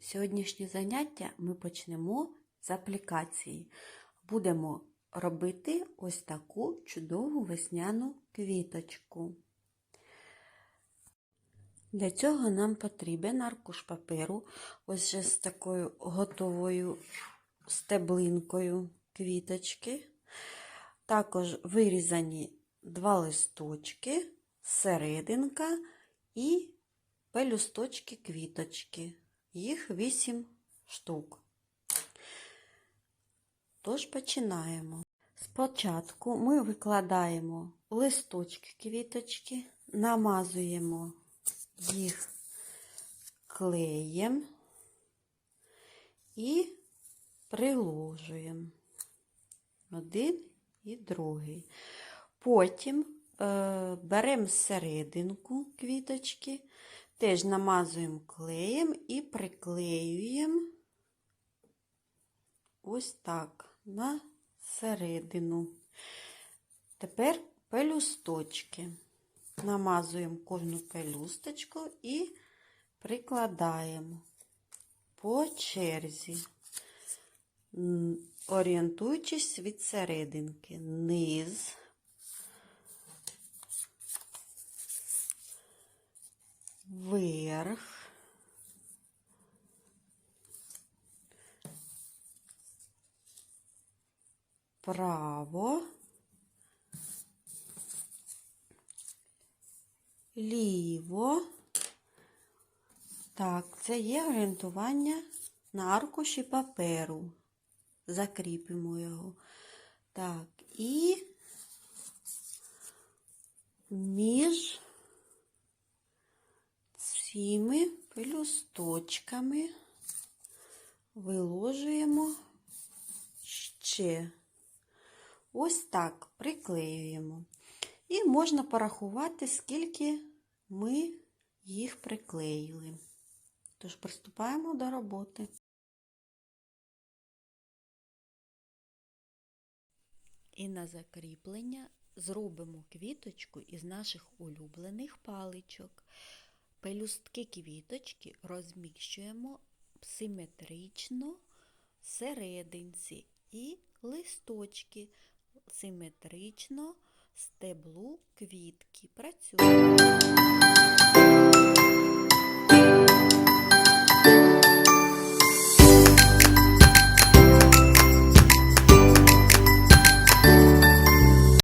Сьогоднішнє заняття ми почнемо з аплікації. Будемо робити ось таку чудову весняну квіточку. Для цього нам потрібен аркуш паперу, ось же з такою готовою стеблинкою квіточки. Також вирізані два листочки, серединка і пелюсточки квіточки. Їх 8 штук. Тож починаємо. Спочатку ми викладаємо листочки квіточки, намазуємо їх клеєм і приложуємо один і другий. Потім беремо серединку квіточки, теж намазуємо клеєм і приклеюємо ось так на середину. Тепер пелюсточки. Намазуємо кожну пелюсточку і прикладаємо по черзі, орієнтуючись від серединки. Низ, вверх, право, ліво. Так, це є орієнтування на аркуші паперу. Закріпимо його. Так, і між цими пелюсточками виложуємо ще. Ось так приклеюємо. І можна порахувати, скільки ми їх приклеїли. Тож приступаємо до роботи. І на закріплення зробимо квіточку із наших улюблених паличок. Пелюстки квіточки розміщуємо симетрично серединці і листочки симетрично стеблу квітки. Працюємо.